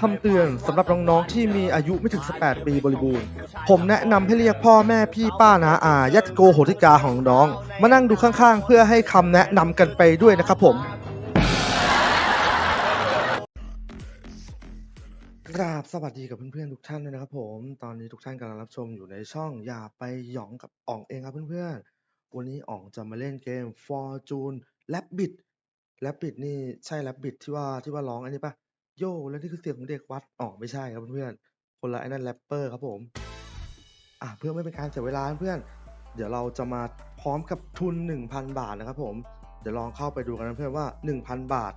คำเตือนสำหรับน้องๆที่มีอายุไม่ถึง 18 ปีบริบูรณ์ ผมแนะนำให้เรียกพ่อแม่พี่ป้านาอาญาติโกโหติกาของน้อง มานั่งดูข้างๆ เพื่อให้คำแนะนำกันไปด้วยนะครับผมกราบสวัสดีกับเพื่อนๆทุกท่านเลยนะครับผม ตอนนี้ทุกท่านกำลังรับชมอยู่ในช่องอย่าไปหยองกับอ่องเองครับเพื่อนๆ วันนี้อ่องจะมาเล่นเกม Fortune Rabbit Rabbit นี่ใช่ Rabbit ที่ว่าที่ว่าร้องอันนี้ปะ โย่แล้วนี่คือเสียงของเด็กวัดอ๋อไม่ใช่ครับเพื่อนๆคนละไอ้นั่นแรปเปอร์ครับผมอะเพื่อไม่เป็นการเสียเวลาเพื่อนเดี๋ยวเราจะมาพร้อมกับทุน 1,000 บาทนะครับผมเดี๋ยวลองเข้าไปดูกันนะเพื่อนว่า 1,000 บาท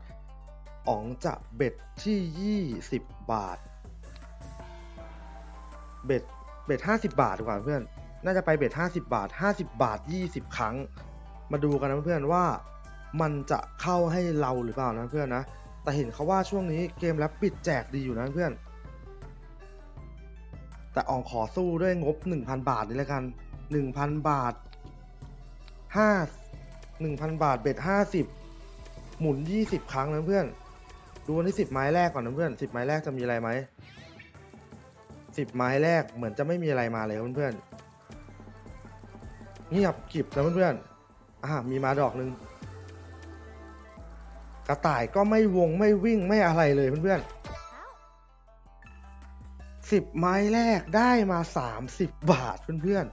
อ๋องจะเบ็ดที่ 20 บาท เบ็ดเบ็ด50 บาทดีกว่าเพื่อน น่าจะไปเบ็ด50 บาท 50 บาท 20 ครั้ง มาดูกันนะเพื่อนว่ามันจะเข้าให้เราหรือเปล่านะเพื่อนนะ แต่เห็นเขาว่าช่วงนี้เกมแรปปิดแจกดีอยู่นะเพื่อน แต่อองขอสู้ด้วยงบ 1,000 บาทนี่แล้วกัน 1,000 บาท 5 1,000 บาทเบ็ด50 หมุน 20 ครั้งนะเพื่อน ดูวันที่ 10 ไม้แรกก่อนนะเพื่อน 10 ไม้แรกจะมีอะไรไหม 10 ไม้แรกเหมือนจะไม่มีอะไรมาเลยเพื่อนๆเงียบกิบนะเพื่อนๆอ่ามีมาดอกหนึ่ง กระต่ายก็ไม่วงไม่วิ่งไม่อะไรเลยเพื่อนๆสิบไม้แรกได้มาสามสิบบาทเพื่อน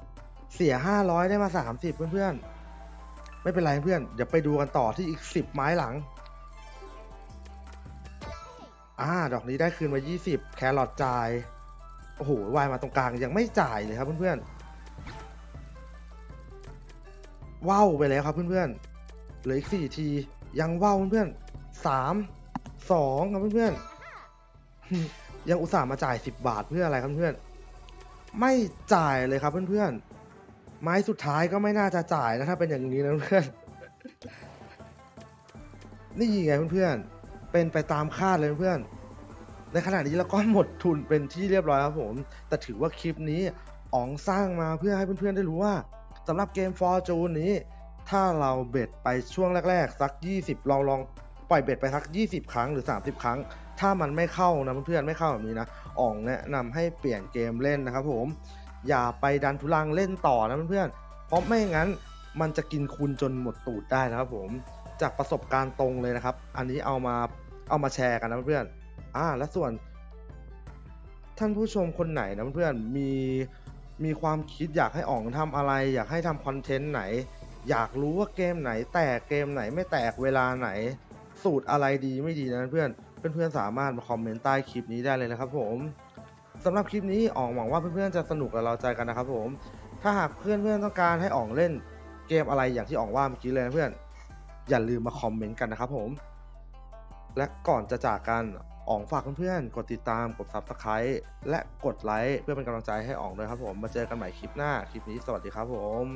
ๆ เสียห้าร้อยได้มาสามสิบเพื่อนๆ ไม่เป็นไรเพื่อนเดี๋ยวไปดูกันต่อที่อีกสิบไม้หลัง อ่า ดอกนี้ได้คืนมายี่สิบแครอทจ่าย โอ้โหวายมาตรงกลางยังไม่จ่ายเลยครับเพื่อนๆว้าวไปแล้วครับเพื่อนๆเหลืออีกสี่ที ยังว้าวเพื่อนๆสามสองครับเพื่อนๆยังอุตส่าห์มาจ่ายสิบบาทเพื่ออะไรครับเพื่อนๆไม่จ่ายเลยครับเพื่อนๆไม้สุดท้ายก็ไม่น่าจะจ่ายนะถ้าเป็นอย่างนี้นะเพื่อนนี่ไงเพื่อนๆเป็นไปตามคาดเลยเพื่อนในขณะนี้เราก็หมดทุนเป็นที่เรียบร้อยครับผม แต่ถือว่าคลิปนี้อ๋องสร้างมาเพื่อให้เพื่อนๆได้รู้ว่าสำหรับเกม Fortune นี้ ถ้าเราเบ็ดไปช่วงแรก ๆ สัก 20 ลองลองปล่อยเบ็ดไปสัก 20 ครั้งหรือ 30 ครั้ง ถ้ามันไม่เข้านะเพื่อนๆไม่เข้าแบบนี้นะอ่องแนะนำให้เปลี่ยนเกมเล่นนะครับผมอย่าไปดันทุลังเล่นต่อนะเพื่อนๆเพราะไม่งั้นมันจะกินคุณจนหมดตูดได้นะครับผมจากประสบการณ์ตรงเลยนะครับ อันนี้เอามาเอามาแชร์กันนะเพื่อนๆอ่าและส่วน ท่านผู้ชมคนไหนนะเพื่อนๆมีมีความคิดอยากให้อ๋องทำอะไร อยากให้ทำคอนเทนต์ไหน อยากรู้ว่าเกมไหนแตกเกมไหนไม่แตกเวลาไหน สูตรอะไรดีไม่ดีนะเพื่อนเพื่อนๆสามารถมาคอมเมนต์ใต้คลิปนี้ได้เลยนะครับผมสำหรับคลิปนี้อ๋องหวังว่าเพื่อนๆจะสนุกและเราใจกันนะครับผม ถ้าหากเพื่อนๆต้องการให้อ๋องเล่นเกมอะไรอย่างที่อ๋องว่าเมื่อกี้เลยนะเพื่อนอย่าลืมมาคอมเมนต์กันนะครับผม และก่อนจะจากกันอ๋องฝากเพื่อนๆกดติดตามกด Subscribe และกดไลค์เพื่อเป็นกำลังใจให้อ๋องด้วยครับผม มาเจอกันใหม่คลิปหน้า คลิปนี้สวัสดีครับผม